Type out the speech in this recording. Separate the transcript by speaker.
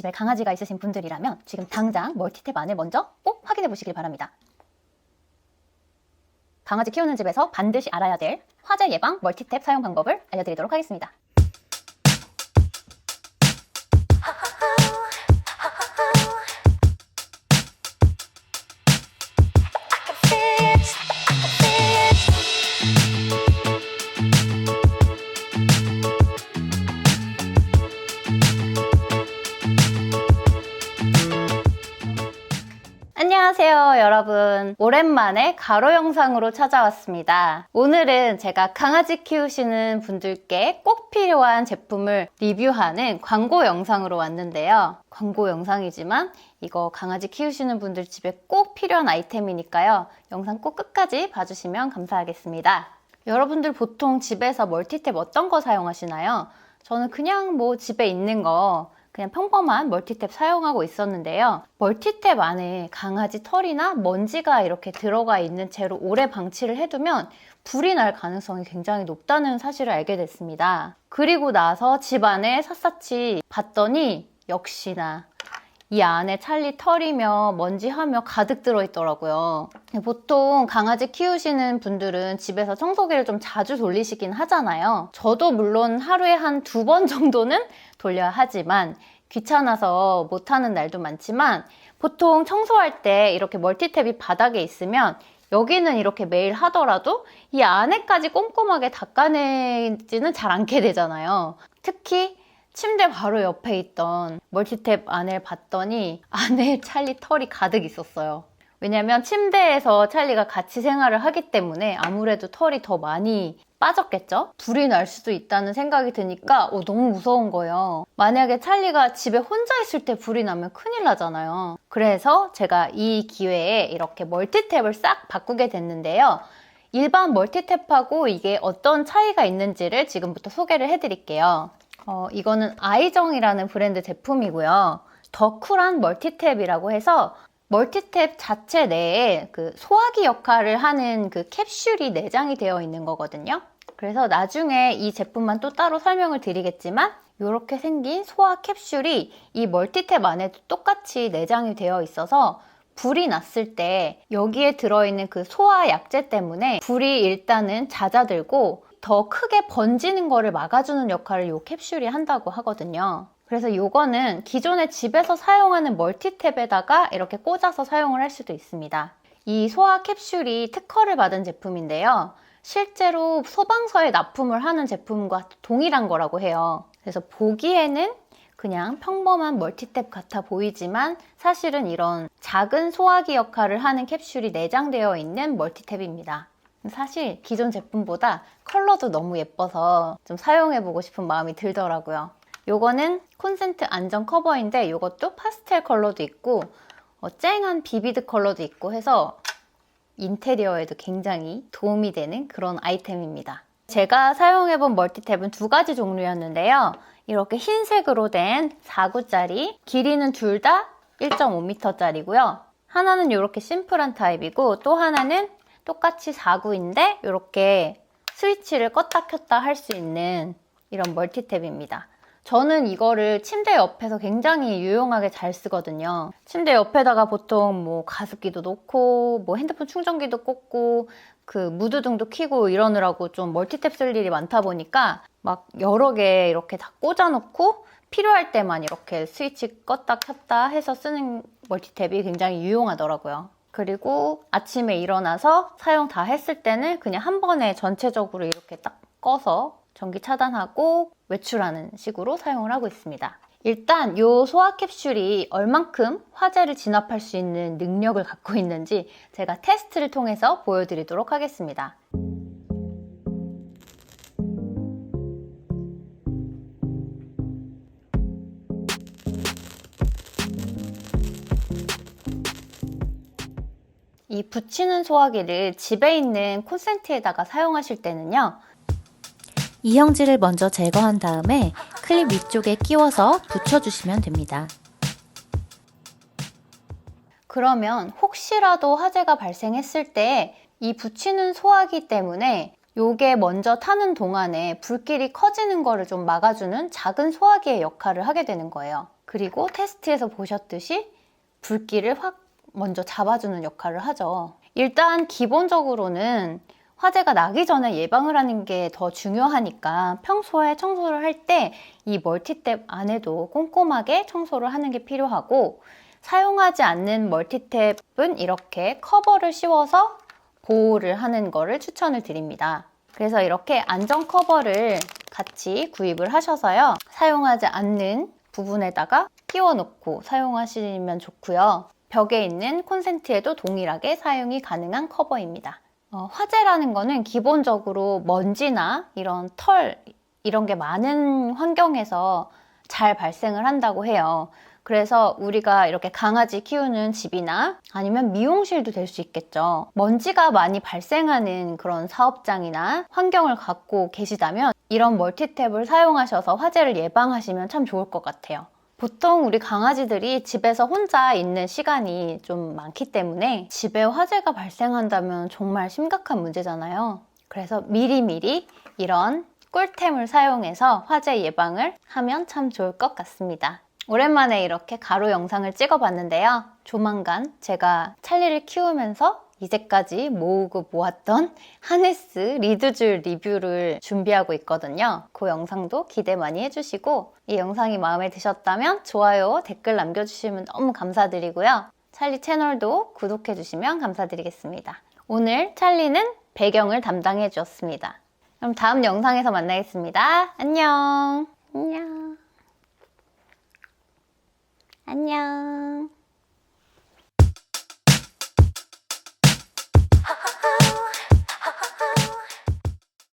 Speaker 1: 집에 강아지가 있으신 분들이라면 지금 당장 멀티탭 안을 먼저 꼭 확인해 보시길 바랍니다. 강아지 키우는 집에서 반드시 알아야 될 화재 예방 멀티탭 사용 방법을 알려드리도록 하겠습니다. 안녕하세요, 여러분. 오랜만에 가로 영상으로 찾아왔습니다. 오늘은 제가 강아지 키우시는 분들께 꼭 필요한 제품을 리뷰하는 광고 영상으로 왔는데요. 광고 영상이지만 이거 강아지 키우시는 분들 집에 꼭 필요한 아이템이니까요. 영상 꼭 끝까지 봐주시면 감사하겠습니다. 여러분들 보통 집에서 멀티탭 어떤 거 사용하시나요? 저는 그냥 뭐 집에 있는 거 그냥 평범한 멀티탭 사용하고 있었는데요. 멀티탭 안에 강아지 털이나 먼지가 이렇게 들어가 있는 채로 오래 방치를 해두면 불이 날 가능성이 굉장히 높다는 사실을 알게 됐습니다. 그리고 나서 집 안에 샅샅이 봤더니 역시나 이 안에 찰리 털이며 먼지하며 가득 들어있더라고요. 보통 강아지 키우시는 분들은 집에서 청소기를 좀 자주 돌리시긴 하잖아요. 저도 물론 하루에 한 두 번 정도는 돌려야 하지만 귀찮아서 못하는 날도 많지만 보통 청소할 때 이렇게 멀티탭이 바닥에 있으면 여기는 이렇게 매일 하더라도 이 안에까지 꼼꼼하게 닦아내지는 잘 않게 되잖아요. 특히 침대 바로 옆에 있던 멀티탭 안을 봤더니 안에 찰리 털이 가득 있었어요. 왜냐면 침대에서 찰리가 같이 생활을 하기 때문에 아무래도 털이 더 많이 빠졌겠죠? 불이 날 수도 있다는 생각이 드니까 어, 너무 무서운 거예요. 만약에 찰리가 집에 혼자 있을 때 불이 나면 큰일 나잖아요. 그래서 제가 이 기회에 이렇게 멀티탭을 싹 바꾸게 됐는데요. 일반 멀티탭하고 이게 어떤 차이가 있는지를 지금부터 소개를 해드릴게요. 어, 이거는 아이정이라는 브랜드 제품이고요. 더 쿨한 멀티탭이라고 해서 멀티탭 자체 내에 그 소화기 역할을 하는 그 캡슐이 내장이 되어 있는 거거든요. 그래서 나중에 이 제품만 또 따로 설명을 드리겠지만 이렇게 생긴 소화 캡슐이 이 멀티탭 안에도 똑같이 내장이 되어 있어서 불이 났을 때 여기에 들어있는 그 소화 약재 때문에 불이 일단은 잦아들고 더 크게 번지는 거를 막아주는 역할을 이 캡슐이 한다고 하거든요. 그래서 이거는 기존에 집에서 사용하는 멀티탭에다가 이렇게 꽂아서 사용을 할 수도 있습니다. 이 소화 캡슐이 특허를 받은 제품인데요. 실제로 소방서에 납품을 하는 제품과 동일한 거라고 해요. 그래서 보기에는 그냥 평범한 멀티탭 같아 보이지만 사실은 이런 작은 소화기 역할을 하는 캡슐이 내장되어 있는 멀티탭입니다. 사실 기존 제품보다 컬러도 너무 예뻐서 좀 사용해보고 싶은 마음이 들더라고요. 요거는 콘센트 안전 커버인데 이것도 파스텔 컬러도 있고 어, 쨍한 비비드 컬러도 있고 해서 인테리어에도 굉장히 도움이 되는 그런 아이템입니다. 제가 사용해본 멀티탭은 두 가지 종류였는데요. 이렇게 흰색으로 된 4구짜리, 길이는 둘 다 1.5m짜리고요. 하나는 이렇게 심플한 타입이고 또 하나는 똑같이 4구인데 이렇게 스위치를 껐다 켰다 할 수 있는 이런 멀티탭입니다. 저는 이거를 침대 옆에서 굉장히 유용하게 잘 쓰거든요. 침대 옆에다가 보통 뭐 가습기도 놓고 뭐 핸드폰 충전기도 꽂고 그 무드등도 켜고 이러느라고 좀 멀티탭 쓸 일이 많다 보니까 막 여러 개 이렇게 다 꽂아놓고 필요할 때만 이렇게 스위치 껐다 켰다 해서 쓰는 멀티탭이 굉장히 유용하더라고요. 그리고 아침에 일어나서 사용 다 했을 때는 그냥 한 번에 전체적으로 이렇게 딱 꺼서 전기 차단하고 외출하는 식으로 사용을 하고 있습니다. 일단 이 소화 캡슐이 얼만큼 화재를 진압할 수 있는 능력을 갖고 있는지 제가 테스트를 통해서 보여드리도록 하겠습니다. 이 붙이는 소화기를 집에 있는 콘센트에다가 사용하실 때는요.
Speaker 2: 이형질을 먼저 제거한 다음에 클립 위쪽에 끼워서 붙여주시면 됩니다.
Speaker 1: 그러면 혹시라도 화재가 발생했을 때 이 붙이는 소화기 때문에 요게 먼저 타는 동안에 불길이 커지는 거를 좀 막아주는 작은 소화기의 역할을 하게 되는 거예요. 그리고 테스트에서 보셨듯이 붉기를 확 먼저 잡아주는 역할을 하죠. 일단 기본적으로는 화재가 나기 전에 예방을 하는 게 더 중요하니까 평소에 청소를 할 때 이 멀티탭 안에도 꼼꼼하게 청소를 하는 게 필요하고 사용하지 않는 멀티탭은 이렇게 커버를 씌워서 보호를 하는 거를 추천을 드립니다. 그래서 이렇게 안전 커버를 같이 구입을 하셔서요. 사용하지 않는 부분에다가 끼워 놓고 사용하시면 좋고요. 벽에 있는 콘센트에도 동일하게 사용이 가능한 커버입니다. 어, 화재라는 거는 기본적으로 먼지나 이런 털 이런 게 많은 환경에서 잘 발생을 한다고 해요. 그래서 우리가 이렇게 강아지 키우는 집이나 아니면 미용실도 될 수 있겠죠. 먼지가 많이 발생하는 그런 사업장이나 환경을 갖고 계시다면 이런 멀티탭을 사용하셔서 화재를 예방하시면 참 좋을 것 같아요. 보통 우리 강아지들이 집에서 혼자 있는 시간이 좀 많기 때문에 집에 화재가 발생한다면 정말 심각한 문제잖아요. 그래서 미리미리 이런 꿀템을 사용해서 화재 예방을 하면 참 좋을 것 같습니다. 오랜만에 이렇게 가로 영상을 찍어봤는데요. 조만간 제가 찰리를 키우면서 이제까지 모으고 모았던 하네스 리드줄 리뷰를 준비하고 있거든요. 그 영상도 기대 많이 해주시고 이 영상이 마음에 드셨다면 좋아요, 댓글 남겨주시면 너무 감사드리고요. 찰리 채널도 구독해주시면 감사드리겠습니다. 오늘 찰리는 배경을 담당해 주었습니다. 그럼 다음 영상에서 만나겠습니다. 안녕. 안녕. 안녕.